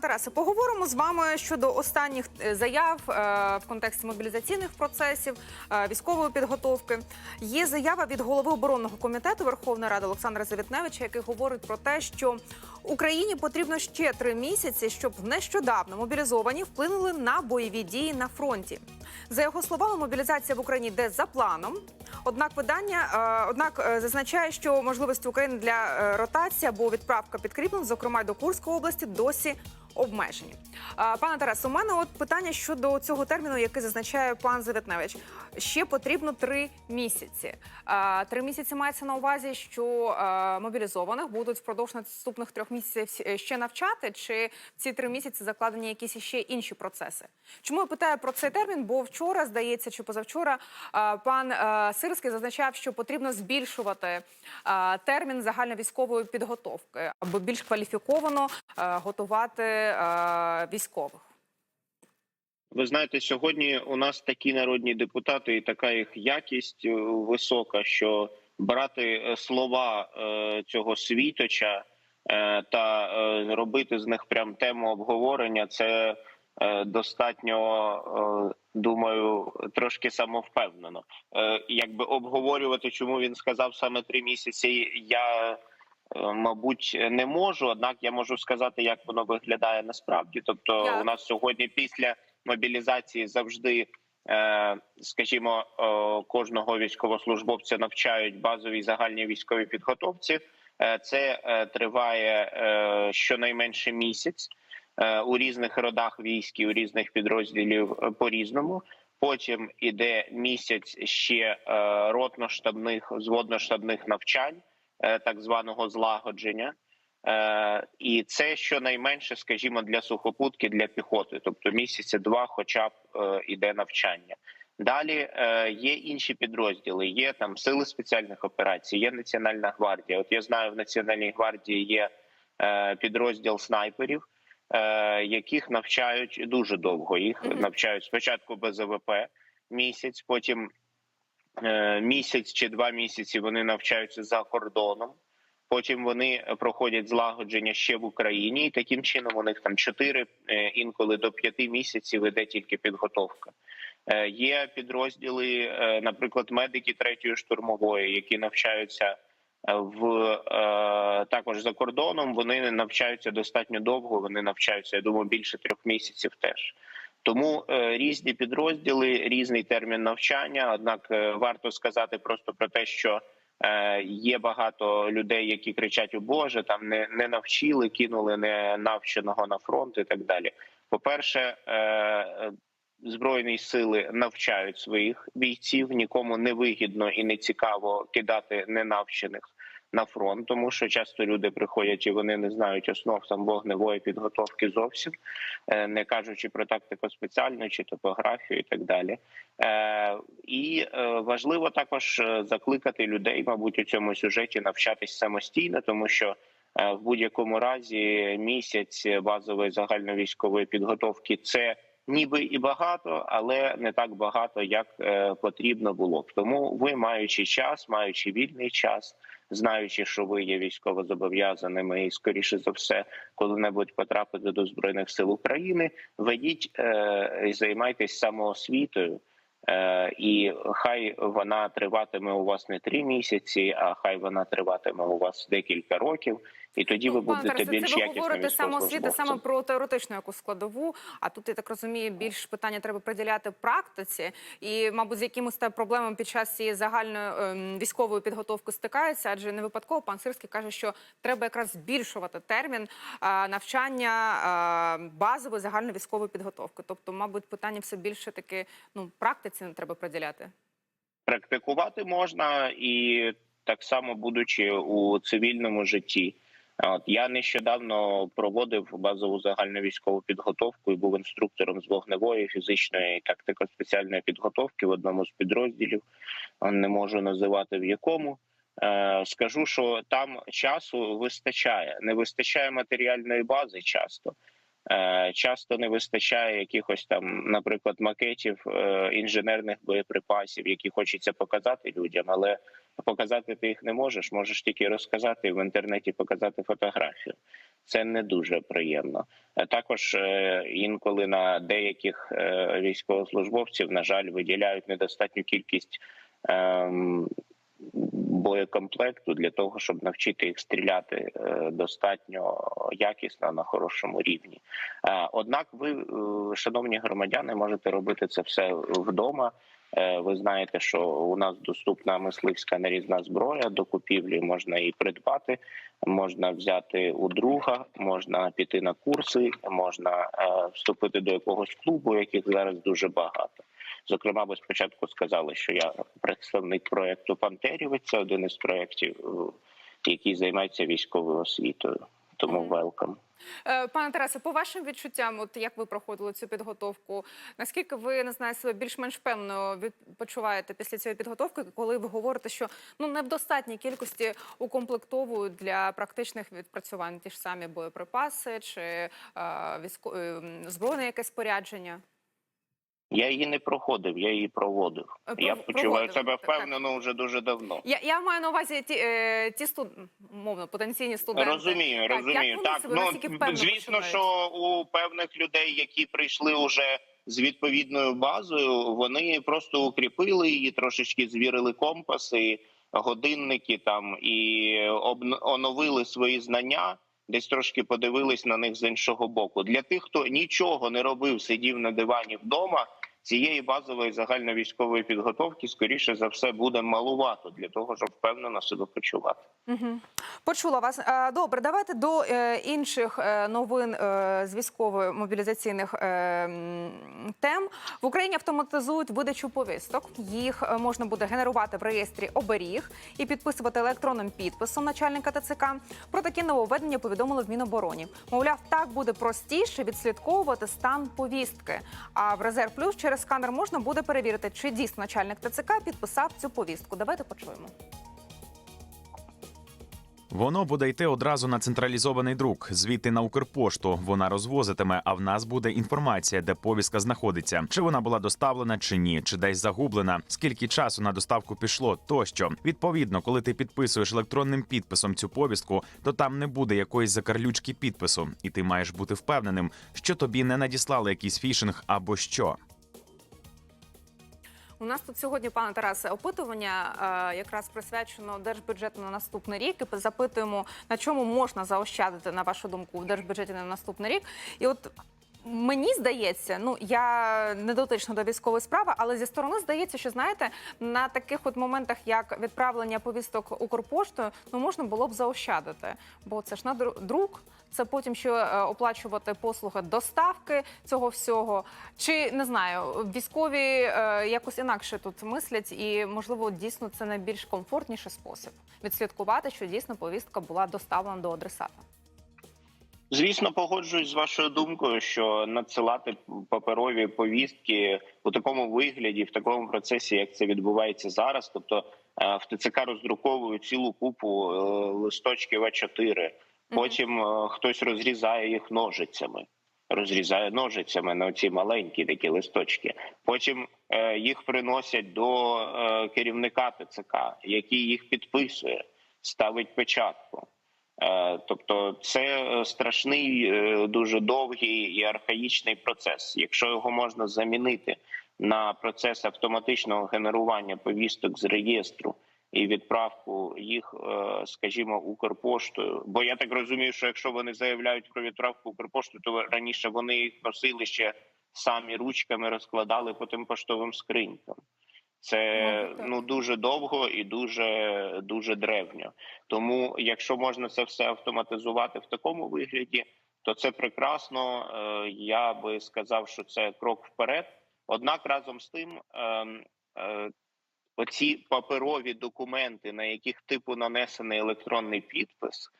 Тарасе, поговоримо з вами щодо останніх е, заяв е, в контексті мобілізаційних процесів, е, військової підготовки. Є заява від голови оборонного комітету Верховної Ради Олександра Завітневича, який говорить про те, що Україні потрібно ще три місяці, щоб нещодавно мобілізовані вплинули на бойові дії на фронті. За його словами, мобілізація в Україні йде за планом. Однак видання однак зазначає, що можливості України для ротації або відправка підкріплень, зокрема до Курської області, досі обмежені. Пане Тарас, у мене от питання щодо цього терміну, який зазначає пан Завітневич. Ще потрібно три місяці. Три місяці мається на увазі, що мобілізованих будуть впродовж наступних трьох місяців е, ще навчати, чи в ці три місяці закладені якісь ще інші процеси? Чому я питаю про цей термін? Бо вчора, здається, чи позавчора пан Сирський зазначав, що потрібно збільшувати термін загальновійськової підготовки, аби більш кваліфіковано готувати військових. Ви знаєте, сьогодні у нас такі народні депутати, і така їх якість е, висока, що брати е, слова е, цього світоча е, та е, робити з них прям тему обговорення, це е, достатньо, е, думаю, трошки самовпевнено. Е, Якби обговорювати, чому він сказав саме три місяці, я. Е, Мабуть, не можу однак я можу сказати, як воно виглядає насправді. Тобто, Як? у нас сьогодні після мобілізації завжди, е, скажімо, е, кожного військовослужбовця навчають базовій загальній військовій підготовці. Це триває щонайменше місяць у різних родах військ і у різних підрозділів по різному. Потім іде місяць ще ротно-штабних зводно-штабних навчань, так званого злагодження. Е, і це щонайменше, скажімо, для сухопутки, для піхоти, тобто місяця два, хоча б е, іде навчання. Далі е, є інші підрозділи. Є там сили спеціальних операцій, є Національна гвардія. От я знаю, в Національній гвардії є е, підрозділ снайперів, е, яких навчають дуже довго. Їх навчають спочатку без АВП місяць, потім е, місяць чи два місяці вони навчаються за кордоном. Потім вони проходять злагодження ще в Україні, і таким чином у них там 4, інколи до 5 місяців іде тільки підготовка. Е, Є підрозділи, е, наприклад, медики третьої штурмової, які навчаються е, в е, також за кордоном. Вони навчаються достатньо довго. Вони навчаються, я думаю, більше трьох місяців теж. Тому е, різні підрозділи, різний термін навчання. Однак е, варто сказати просто про те, що Е, Є багато людей, які кричать: О Боже, там не, не навчили, кинули не навченого на фронт і так далі. По-перше, е, збройні сили навчають своїх бійців. Нікому не вигідно і не цікаво кидати ненавчених на фронт, тому що часто люди приходять і вони не знають основ там вогневої підготовки зовсім, е, не кажучи про тактику спеціальну чи топографію і так далі. Е, і е, важливо також закликати людей, мабуть, у цьому сюжеті навчатись самостійно, тому що в будь-якому разі місяць базової загальновійськової підготовки це ніби і багато, але не так багато, як потрібно було б. Тому ви, маючи час, маючи вільний час, знаючи, що ви є військово зобов'язаними і скоріше за все, коли-небудь потрапите до збройних сил України, ведіть е, і займайтесь самоосвітою. Е, і хай вона триватиме у вас не три місяці, а хай вона триватиме у вас декілька років, і тоді ви Ну, будете більш це ви говорите самоосвіти саме про теоретичну якусь складову. А тут я так розумію, більш питання треба приділяти практиці, і, мабуть, з якимось там проблемами під час цієї загальної ем, військової підготовки стикаються, адже не випадково пан Сирський каже, що треба якраз збільшувати термін е, навчання е, базової загальної військової підготовки. Тобто, мабуть, питання все більше таки ну практиці не треба приділяти. практикувати можна і так само будучи у цивільному житті. От я нещодавно проводив базову загальновійськову підготовку і був інструктором з вогневої, фізичної і тактико-спеціальної підготовки в одному з підрозділів. Не можу називати в якому. Е, Скажу, що там часу вистачає, не вистачає матеріальної бази часто. Е, Часто не вистачає якихось там, наприклад, макетів е, інженерних боєприпасів, які хочеться показати людям, але показати ти їх не можеш. Можеш тільки розказати в інтернеті показати фотографію. Це не дуже приємно. Е, Також інколи на деяких військовослужбовців, на жаль, виділяють недостатню кількість ем, боєкомплекту для того, щоб навчити їх стріляти е, достатньо якісно на хорошому рівні. Е, Однак, ви, е, шановні громадяни, можете робити це все вдома. Ви знаєте, що у нас доступна мисливська нарізна зброя до купівлі можна її придбати, можна взяти у друга, можна піти на курси, можна вступити до якогось клубу, яких зараз дуже багато. Зокрема, ви спочатку сказали, що я представник проекту Пантерівець. Це один із проєктів, е, який займається військовою освітою. Тому велкам. Е, Пане Тарасе, по вашим відчуттям, от як ви проходили цю підготовку? Наскільки ви не знаю, себе більш-менш певно почуваєте після цієї підготовки, коли ви говорите, що ну не в достатній кількості укомплектовують для практичних відпрацювань ті ж самі боєприпаси чи е, військо... е, збройне якесь спорядження? Я її не проходив, я її проводив. Е, Я почуваю себе впевнено вже дуже давно. Я, я маю на увазі ті, е, ті студ... мовно потенційні студенти. Розумію, Так, розумію. Так, ну звісно, почувають? що у певних людей, які прийшли уже з відповідною базою, вони просто укріпили її, трошечки звірили компаси, годинники там і оновили свої знання. Десь трошки подивились на них з іншого боку. Для тих, хто нічого не робив, сидів на дивані вдома. Цієї базової загальновійськової підготовки, скоріше за все, буде малувато для того, щоб впевнено себе почувати. Угу. Почула вас. Добре, давайте до е, інших е, новин е, з військової мобілізаційних е, тем. В Україні автоматизують видачу повісток. Їх можна буде генерувати в реєстрі оберіг і підписувати електронним підписом начальника ТЦК. Про такі нововведення повідомили в Мінобороні. Мовляв, так буде простіше відслідковувати стан повістки. А в резерв плюс через сканер можна буде перевірити, чи дійсно начальник ТЦК підписав цю повістку. Давайте почуємо. Воно буде йти одразу на централізований друк, звідти на Укрпошту. Вона розвозитиме, а в нас буде інформація, де повістка знаходиться, чи вона була доставлена чи ні, чи десь загублена, скільки часу на доставку пішло, тощо. Відповідно, коли ти підписуєш електронним підписом цю повістку, то там не буде якоїсь закарлючки підпису, і ти маєш бути впевненим, що тобі не надіслали якийсь фішинг або що. У нас тут сьогодні, пане Тарасе, опитування е, якраз присвячено держбюджету на наступний рік. І запитуємо, на чому можна заощадити, на вашу думку, в держбюджеті на наступний рік. І от мені здається, ну я не дотична до військової справи, але зі сторони здається, що знаєте, на таких от моментах, як відправлення повісток Укрпоштою, ну можна було б заощадити, бо це ж на дру- друк. Це потім ще е, оплачувати послуги доставки цього всього. Чи не знаю, військові е, якось інакше тут мислять, і можливо дійсно це найбільш комфортніший спосіб відслідкувати, що дійсно повістка була доставлена до адресата. Звісно, погоджуюсь з вашою думкою, що надсилати паперові повістки у такому вигляді, в такому процесі, як це відбувається зараз, тобто е, в ТЦК роздруковують цілу купу листочків А4, потім е, хтось розрізає їх ножицями. Розрізає ножицями на ці маленькі такі листочки. Потім е, їх приносять до е, керівника ТЦК, який їх підписує, ставить печатку. Е, Тобто, це е, страшний, е, дуже довгий і архаїчний процес. Якщо його можна замінити на процес автоматичного генерування повісток з реєстру і відправку їх, е, скажімо, Укрпоштою. Бо я так розумію, що якщо вони заявляють про відправку Укрпоштою, то раніше вони їх носили ще самі ручками, розкладали по тим поштовим скринькам. Це ну дуже довго і дуже дуже древньо. Тому, якщо можна це все автоматизувати в такому вигляді, то це прекрасно. Е, Я би сказав, що це крок вперед. Однак разом з тим, ем, е, оці паперові документи, на яких типу нанесений електронний підпис.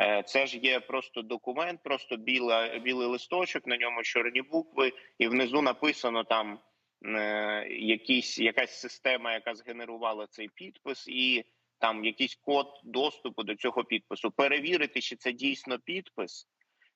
е, Це ж є просто документ, просто біла, білий листочок, на ньому чорні букви, і внизу написано там е, якісь, якась система, яка згенерувала цей підпис, і там якийсь код доступу до цього підпису. Перевірити, чи це дійсно підпис,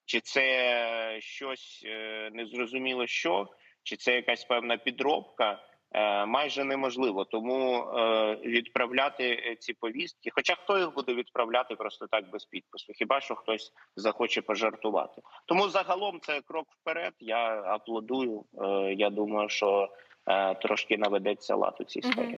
чи це щось е, незрозуміло що, чи це якась певна підробка. Е, Майже неможливо, тому е, відправляти е, ці повістки. Хоча хто їх буде відправляти просто так без підпису? Хіба що хтось захоче пожартувати? Тому загалом це крок вперед. Я аплодую. Я думаю, що трошки наведеться лад у цій сфері.